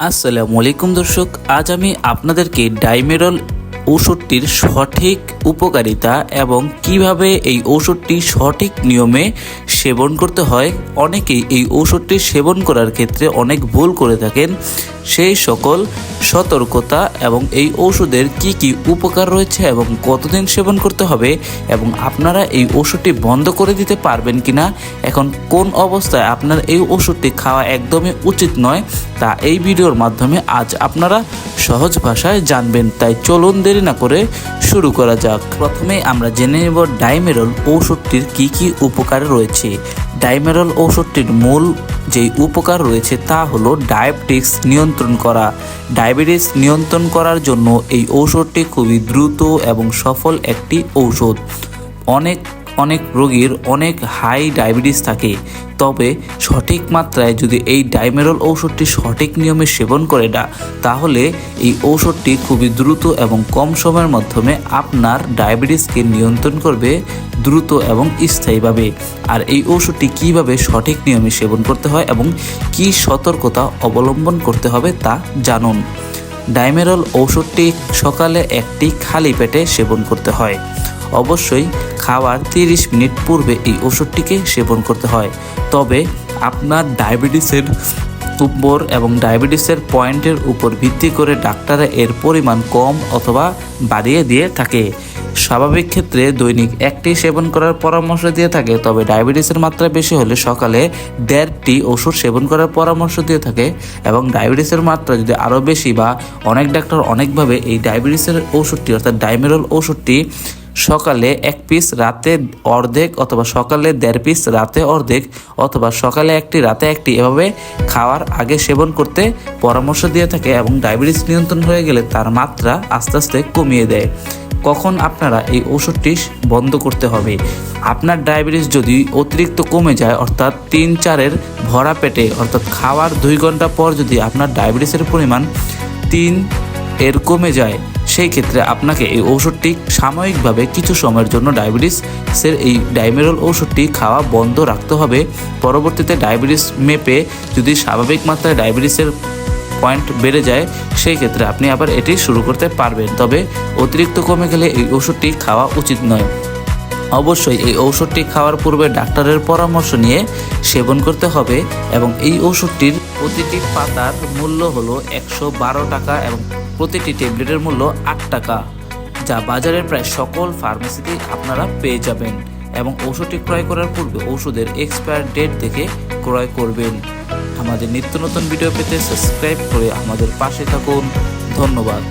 আসসালামু আলাইকুম দর্শক আজ আমি আপনাদেরকে ডাইমেরল ঔষধটির সঠিক উপকারিতা এবং কীভাবে এই ওষুধটি সঠিক নিয়মে সেবন করতে হয়, অনেকেই এই ঔষধটি সেবন করার ক্ষেত্রে অনেক ভুল করে থাকেন। সেই সকল সতর্কতা এবং এই ওষুধের কি কি উপকার রয়েছে এবং কতদিন সেবন করতে হবে এবং আপনারা এই ওষুধটি বন্ধ করে দিতে পারবেন কিনা, এখন কোন অবস্থায় আপনার এই ওষুধটি খাওয়া একদমই উচিত নয়, তা এই ভিডিওর মাধ্যমে আজ আপনারা সহজ ভাষায় জানবেন। তাই চলুন দেরি না করে শুরু করা যাক। প্রথমে আমরা জেনে নেব ডাইমেরল ঔষধটির কি কি উপকার রয়েছে। ডাইমেরল ঔষধটির মূল যেই উপকার রয়েছে তা হলো ডায়াবেটিক্স নিয়ন্ত্রণ করা। ডায়াবেটিস নিয়ন্ত্রণ করার জন্য এই ঔষধটি খুবই দ্রুত এবং সফল একটি ঔষধ। অনেক অনেক রোগীর অনেক হাই ডায়াবেটিস থাকে। তবে সঠিক মাত্রায় যদি এই ডাইমেরল ঔষধটি সঠিক নিয়মে সেবন করে না তাহলে এই ঔষধটি খুবই দ্রুত এবং কম সময়ের মাধ্যমে আপনার ডায়াবেটিসকে নিয়ন্ত্রণ করবে দ্রুত এবং স্থায়ীভাবে। আর এই ঔষধটি কীভাবে সঠিক নিয়মে সেবন করতে হয় এবং কি সতর্কতা অবলম্বন করতে হবে তা জানুন। ডাইমেরল ঔষধটি সকালে একটি খালি পেটে সেবন করতে হয়। অবশ্যই খাওয়ার 30 মিনিট পূর্বে এই ওষুধটিকে সেবন করতে হয়। তবে আপনার ডায়াবেটিসের উপর এবং ডায়াবেটিসের পয়েন্টের উপর ভিত্তি করে ডাক্তাররা এর পরিমাণ কম অথবা বাড়িয়ে দিয়ে থাকে। স্বাভাবিক ক্ষেত্রে দৈনিক একটি সেবন করার পরামর্শ দিয়ে থাকে, তবে ডায়াবেটিসের মাত্রা বেশি হলে সকালে দেড়টি ওষুধ সেবন করার পরামর্শ দিয়ে থাকে এবং ডায়াবেটিসের মাত্রা যদি আরও বেশি বা অনেক ডাক্তার অনেকভাবে এই ডায়াবেটিসের ওষুধটি অর্থাৎ ডাইমেরল ওষুধটি সকালে এক পিস রাতে অর্ধেক অথবা সকালে দেড় পিস রাতে অর্ধেক অথবা সকালে একটি, রাতে একটি এভাবে খাওয়ার আগে সেবন করতে পরামর্শ দিয়ে থাকে এবং ডায়াবেটিস নিয়ন্ত্রণ হয়ে গেলে তার মাত্রা আস্তে আস্তে কমিয়ে দেয়। কখন আপনারা এই ওষুধটি বন্ধ করতে হবে? আপনার ডায়াবেটিস যদি অতিরিক্ত কমে যায়, অর্থাৎ তিন চারের ভরা পেটে, অর্থাৎ খাওয়ার দুই ঘণ্টা পর যদি আপনার ডায়াবেটিসের পরিমাণ তিন এর কমে যায় সেই ক্ষেত্রে আপনাকে এই ঔষধটি সাময়িকভাবে কিছু সময়ের জন্য ডায়াবেটিসের এই ডাইমেরল ঔষধটি খাওয়া বন্ধ রাখতে হবে। পরবর্তীতে ডায়াবেটিস মেপে যদি স্বাভাবিক মাত্রায় ডায়াবেটিসের পয়েন্ট বেড়ে যায়, সেই ক্ষেত্রে আপনি আবার এটি শুরু করতে পারবেন। তবে অতিরিক্ত কমে গেলে এই ওষুধটি খাওয়া উচিত নয়। অবশ্যই এই ঔষধটি খাওয়ার পূর্বে ডাক্তারের পরামর্শ নিয়ে সেবন করতে হবে এবং এই ওষুধটির প্রতিটি পাতার মূল্য হলো একশো বারো টাকা এবং প্রতিটি ট্যাবলেটের মূল্য আট টাকা, যা বাজারের প্রায় সকল ফার্মেসিতেই আপনারা পেয়ে যাবেন এবং ঔষধটি ক্রয় করার পূর্বে ওষুধের এক্সপায়ার ডেট দেখে ক্রয় করবেন। আমাদের নিত্য নতুন ভিডিও পেতে সাবস্ক্রাইব করে আমাদের পাশে থাকুন। ধন্যবাদ।